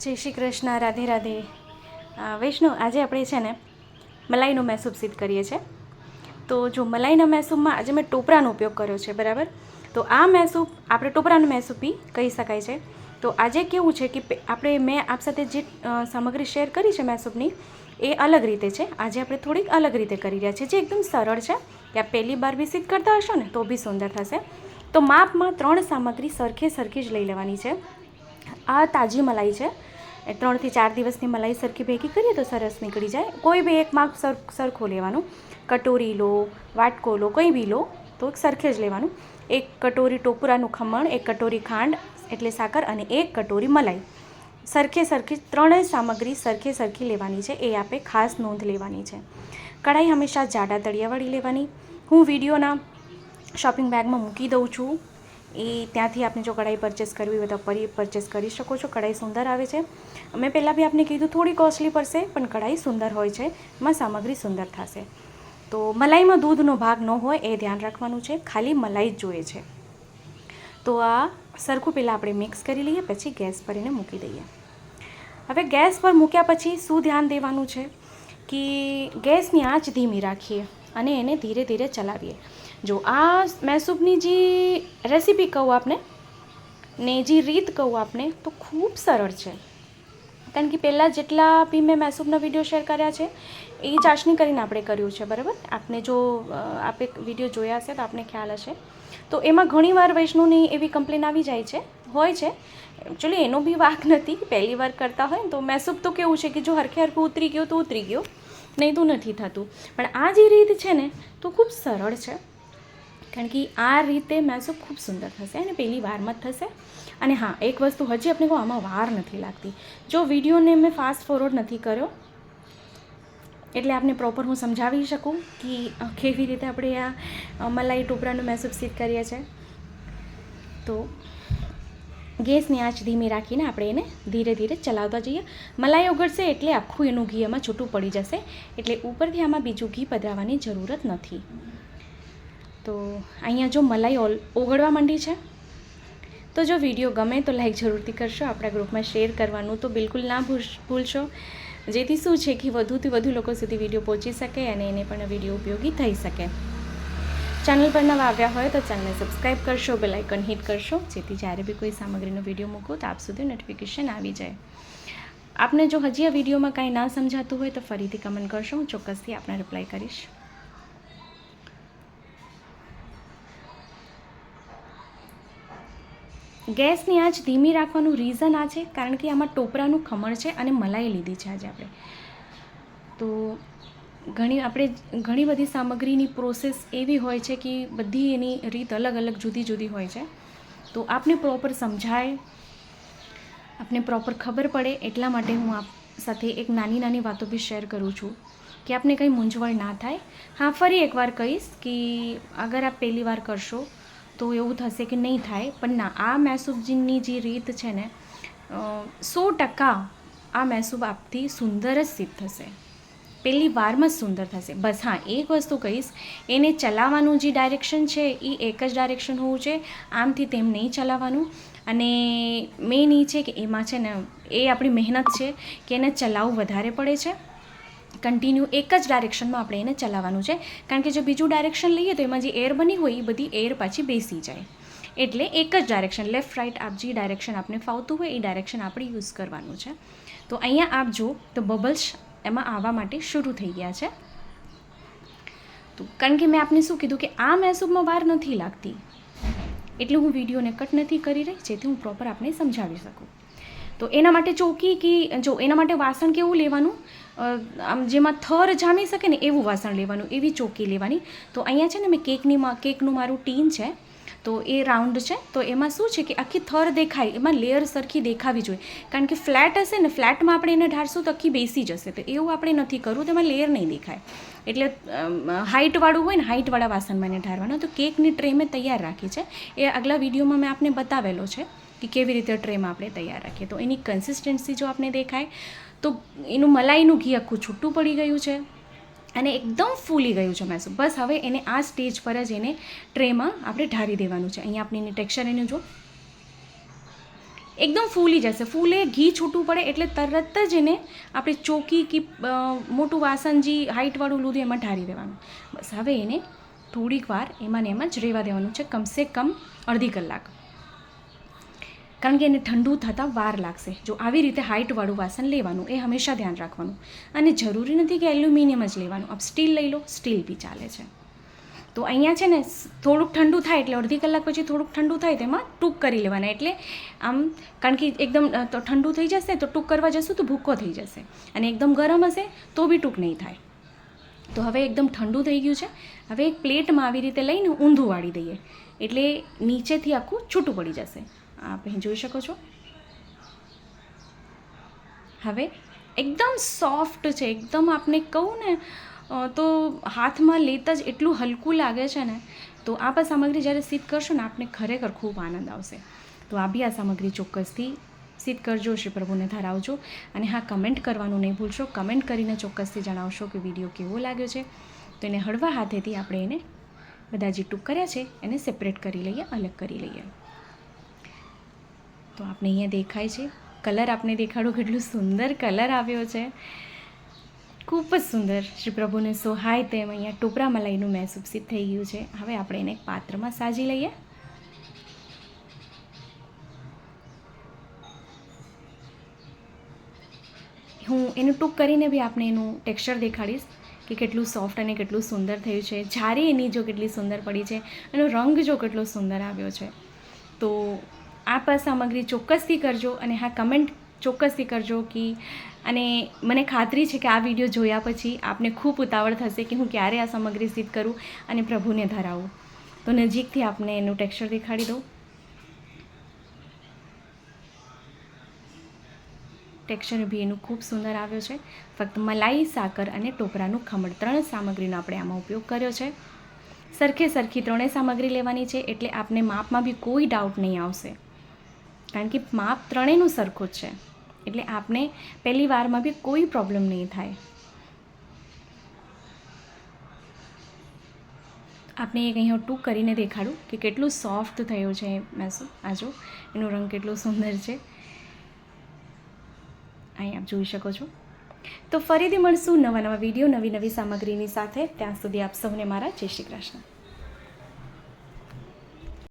જય શ્રી કૃષ્ણ, રાધે રાધે. વૈષ્ણવ વૈષ્ણુ આજે આપણે છે ને મલાઈનો મહેસૂબ સિદ્ધ કરીએ છીએ. તો જો મલાઈના મહેસૂબમાં આજે મેં ટોપરાનો ઉપયોગ કર્યો છે, બરાબર? તો આ મહેસૂબ આપણે ટોપરાનો મૈસૂબ બી કહી શકાય છે. તો આજે કેવું છે કે આપણે મેં આપ સાથે જે સામગ્રી શેર કરી છે મહેસૂબની એ અલગ રીતે છે. આજે આપણે થોડીક અલગ રીતે કરી રહ્યા છીએ, જે એકદમ સરળ છે. કે આ પહેલી બાર બી સિદ્ધ કરતા હશો ને, તો બી સુંદર થશે. તો માપમાં ત્રણ સામગ્રી સરખે સરખી જ લઈ લેવાની છે. આ તાજી મલાઈ છે. એ ત્રણથી ચાર દિવસની મલાઈ સરખી ભેગી કરીએ તો સરસ નીકળી જાય. કોઈ બી એક માપ સર, સરખો લેવાનું. કટોરી લો, વાટકો લો, કંઈ બી લો, તો સરખે જ લેવાનું. એક કટોરી ટોપરાનું ખમણ, એક કટોરી ખાંડ, એટલે સાકર અને એક કટોરી મલાઈ. સરખે સરખી ત્રણેય સામગ્રી સરખે સરખી લેવાની છે. એ આપે ખાસ નોંધ લેવાની છે. કઢાઈ હંમેશા જાડા તળિયાવાળી લેવાની. હું વિડીયોના શોપિંગ બેગમાં મૂકી દઉં છું. એ ત્યાંથી આપને જો કઢાઈ પરચેસ કરવી હોય તો પરી પરચેસ કરી શકો છો. કઢાઈ સુંદર આવે છે. મેં પહેલાં બી આપને કીધું થોડી કોસ્ટલી પડશે, પણ કઢાઈ સુંદર હોય છે. એમાં સામગ્રી સુંદર થશે. તો મલાઈમાં દૂધનો ભાગ ન હોય એ ધ્યાન રાખવાનું છે. ખાલી મલાઈ જ જોઈએ છે. તો આ સરખું પહેલાં આપણે મિક્સ કરી લઈએ, પછી ગેસ પર એને મૂકી દઈએ. હવે ગેસ પર મૂક્યા પછી શું ધ્યાન દેવાનું છે? કે ગેસની આંચ ધીમી રાખીએ અને એને ધીરે ધીરે ચલાવીએ. જો આ મૈસૂબની જે રેસીપી કહું આપને ને જે રીત કહું આપને, તો ખૂબ સરળ છે. કારણ કે પહેલાં જેટલા બી મેં મૈસૂબના વીડિયો શેર કર્યા છે, એ ચાસણી કરીને આપણે કર્યું છે, બરાબર? આપને જો આપે વીડિયો જોયા હશે તો આપને ખ્યાલ હશે. તો એમાં ઘણીવાર વૈષ્ણુની એવી કમ્પ્લેન આવી જાય છે, હોય છે. એકચ્યુઅલી એનો બી વાક નથી, પહેલી વાર કરતા હોય તો મૈસૂબ તો કેવું છે કે જો હરખે હરખું ઉતરી ગયો તો ઉતરી ગયો, નહીં તો નથી થતું. પણ આ જે રીત છે ને, તો ખૂબ સરળ છે. કારણ કે આ રીતે મૈસૂબ ખૂબ સુંદર થશે અને પહેલી વારમાં જ થશે. અને હા, એક વસ્તુ હજી આપણે કહું, આમાં વાર નથી લાગતી. જો વિડીયોને મેં ફાસ્ટ ફોરવર્ડ નથી કર્યો, એટલે આપને પ્રોપર હું સમજાવી શકું કે કેવી રીતે આપણે આ મલાઈ ટોપરાનું મૈસૂબ સિદ્ધ કરીએ છીએ તો ગેસની આંચ ધીમી રાખીને આપણે એને ધીરે ધીરે ચલાવતા જઈએ. મલાઈ ઓગળશે એટલે આખું એનું ઘી એમાં છૂટું પડી જશે. એટલે ઉપરથી આમાં બીજું ઘી પધરાવવાની જરૂરત નથી. તો અહીંયા જો મલાઈ ઓલ ઓગળવા માંડી છે, તો જો વીડિયો ગમે તો લાઈક જરૂરથી કરશો, આપણા ગ્રુપમાં શેર કરવાનું તો બિલકુલ ના ભૂલ- ભૂલશો. જેથી શું છે કે વધુથી વધુ લોકો સુધી વીડિયો પહોંચી શકે અને એને પણ વીડિયો ઉપયોગી થઈ શકે. ચેનલ પર નવા આવ્યા હોય તો ચેનલને સબસ્ક્રાઈબ કરશો બેલ આઇકન હિટ કરશો, જેથી જ્યારે બી કોઈ સામગ્રીનો વીડિયો મૂકું તો આપ સુધી નોટિફિકેશન આવી જાય. આપને જો હજી આ વિડીયોમાં કાંઈ ના સમજાતું હોય તો ફરીથી કમેન્ટ કરશો, હું ચોક્કસથી આપને રિપ્લાય કરીશ. ગેસની આંચ ધીમી રાખવાનું રીઝન આ છે, કારણ કે આમાં ટોપરાનું ખમણ છે અને મલાઈ લીધી છે આજે આપણે. તો ઘણી, આપણે ઘણી બધી સામગ્રીની પ્રોસેસ એવી હોય છે કે બધી એની રીત અલગ અલગ જુદી જુદી હોય છે. તો આપને પ્રોપર સમજાય, આપને પ્રોપર ખબર પડે, એટલા માટે હું આપ સાથે એક નાની નાની વાતો બી શેર કરું છું કે આપને કંઈ મૂંઝવણ ના થાય. હા, ફરી એકવાર કહીશ કે અગર આપ પહેલી વાર કરશો તો એવું થશે કે નહીં થાય. પણ ના, આ મહેસૂબની જે રીત છે ને સો ટકા આ મહેસૂબ આપથી સુંદર જ સિદ્ધ થશે. પહેલી વારમાં જ સુંદર થશે. બસ હા, એક વસ્તુ કહીશ, એને ચલાવવાનું જે ડાયરેક્શન છે એ એક જ ડાયરેક્શન હોવું છે. આમથી તેમ નહીં ચલાવવાનું. અને મેઇન એ છે કે એમાં છે ને, એ આપણી મહેનત છે કે એને ચલાવવું વધારે પડે છે. કન્ટિન્યુ એક જ ડાયરેક્શનમાં આપણે એને ચલાવવાનું છે. કારણ કે જો બીજું ડાયરેક્શન લઈએ તો એમાં જે એર બની હોય એ બધી એર પાછી બેસી જાય. એટલે એક જ ડાયરેક્શન લેફ્ટ રાઈટ આપ જે ડાયરેક્શન આપણે ફાવતું હોય એ ડાયરેક્શન આપણે યુઝ કરવાનું છે. તો અહીંયા આપ જો તો બબલ્સ એમાં આવવા માટે શરૂ થઈ ગયા છે. તો કારણ કે મેં આપને શું કીધું કે આ મહેસૂબમાં વાર નથી લાગતી. એટલે હું વિડીયોને કટ નથી કરી રહી, જેથી હું પ્રોપર આપને સમજાવી શકું. તો એના માટે ચોકી કે, જો એના માટે વાસણ કેવું લેવાનું? આમ જેમાં થર જામી શકે ને એવું વાસણ લેવાનું, એવી ચોકી લેવાની. તો અહીંયા છે ને મેં કેકની કેકનું મારું ટીન છે, તો એ રાઉન્ડ છે. તો એમાં શું છે કે આખી થર દેખાય, એમાં લેયર સરખી દેખાવી જોઈએ. કારણ કે ફ્લેટ હશે ને, ફ્લેટમાં આપણે એને ઢાળશું તો આખી બેસી જશે. તો એવું આપણે નથી કરવું, તેમાં લેયર નહીં દેખાય. એટલે હાઇટવાળું હોય ને, હાઇટવાળા વાસણમાં એને ઢારવાનું તો કેકની ટ્રે મેં તૈયાર રાખી છે. એ આગલા વિડીયોમાં મેં આપને બતાવેલો છે કે કેવી રીતે ટ્રેમાં આપણે તૈયાર રાખીએ. તો એની કન્સિસ્ટન્સી જો આપને દેખાય તો એનું મલાઈનું ઘી આખું છૂટું પડી ગયું છે અને એકદમ ફૂલી ગયું છે મૈસૂર. બસ હવે એને આ સ્ટેજ પર જ એને ટ્રેમાં આપણે ઢારી દેવાનું છે. અહીંયા આપણે એની ટેક્સચર એને જો એકદમ ફૂલી જશે. ફૂલે, ઘી છૂટું પડે એટલે તરત જ એને આપણે ચોકી કે મોટું વાસણ જે હાઇટવાળું લૂધું એમાં ઢારી દેવાનું. બસ હવે એને થોડીક વાર એમાં ને એમાં જ રહેવા દેવાનું છે. કમસે કમ અડધી કલાક. કારણ કે એને ઠંડુ થતાં વાર લાગશે. જો આવી રીતે હાઇટવાળું વાસણ લેવાનું એ હંમેશા ધ્યાન રાખવાનું. અને જરૂરી નથી કે એલ્યુમિનિયમ જ લેવાનું. આપ સ્ટીલ લઈ લો, સ્ટીલ બી ચાલે છે. તો અહીંયા છે ને થોડુંક ઠંડુ થાય એટલે અડધી કલાક પછી થોડુંક ઠંડુ થાય તેમાં ટૂંક કરી લેવાના. એટલે આમ, કારણ કે એકદમ તો ઠંડુ થઈ જશે, તો ટૂંક કરવા જશું તો ભૂકો થઈ જશે. અને એકદમ ગરમ હશે તો બી ટૂંક નહીં થાય. તો હવે એકદમ ઠંડુ થઈ ગયું છે. હવે એક પ્લેટમાં આવી રીતે લઈને ઊંધું વાળી દઈએ. એટલે નીચેથી આખું છૂટું પડી જશે. આપ અહીં જોઈ શકો છો. હવે એકદમ સોફ્ટ છે, એકદમ આપને કહું ને તો હાથમાં લેતા જ એટલું હલકું લાગે છે ને, તો આ પણ સામગ્રી જ્યારે સિદ્ધ કરશો ને, આપને ખરેખર ખૂબ આનંદ આવશે. તો આ બી આ સામગ્રી ચોક્કસથી સિદ્ધ કરજો, શ્રી પ્રભુને ધરાવજો, અને હા, કમેન્ટ કરવાનું નહીં ભૂલશો. કમેન્ટ કરીને ચોક્કસથી જણાવશો કે વીડિયો કેવો લાગ્યો છે. તો એને હળવા હાથેથી આપણે એને બધા જે ટૂંક કર્યા છે, એને સેપરેટ કરી લઈએ, અલગ કરી લઈએ. તો આપણે અહીંયા દેખાય છે. કલર આપને દેખાડો કેટલું સુંદર કલર આવ્યો છે. ખૂબ જ સુંદર. શ્રી પ્રભુને સોહાય તેમ અહીંયા ટોપરા મલાઈનું મેં થઈ ગયું છે. હવે આપણે એને પાત્રમાં સાજી લઈએ. હું એનું ટૂંક કરીને બી આપણે એનું ટેક્સચર દેખાડીશ કે કેટલું સોફ્ટ અને કેટલું સુંદર થયું છે. જારી એની જો કેટલી સુંદર પડી છે, એનો રંગ જો કેટલો સુંદર આવ્યો છે. તો આ પર સામગ્રી ચોક્કસથી કરજો અને હા કમેન્ટ ચોક્કસથી કરજો કે અને મને ખાતરી છે કે આ વીડિયો જોયા પછી આપને ખૂબ ઉતાવળ થશે કે હું ક્યારે આ સામગ્રી સિદ્ધ કરું અને પ્રભુને ધરાવું. તો નજીકથી આપને એનું ટેક્સચર દેખાડી દઉં. ટેક્સચર બી એનું ખૂબ સુંદર આવ્યો છે. ફક્ત મલાઈ, સાકર અને ટોપરાનું ખમણ ત્રણ સામગ્રીનો આપણે આમાં ઉપયોગ કર્યો છે. સરખે સરખી ત્રણેય સામગ્રી લેવાની છે એટલે આપને માપમાં બી કોઈ ડાઉટ નહીં આવશે. કારણ કે માપ ત્રણેયનું સરખું છે. એટલે આપને પહેલી વારમાં બી કોઈ પ્રોબ્લેમ નહીં થાય. આપને એક અહીંયા ટૂંક કરીને દેખાડું કે કેટલું સોફ્ટ થયું છે મેસો આજો. એનો રંગ કેટલો સુંદર છે. અહીં આપ જોઈ શકો છો. તો ફરીથી મળશું નવા નવા વીડિયો નવી નવી સામગ્રીની સાથે. ત્યાં સુધી આપ સૌને મારા જય શ્રી કૃષ્ણ.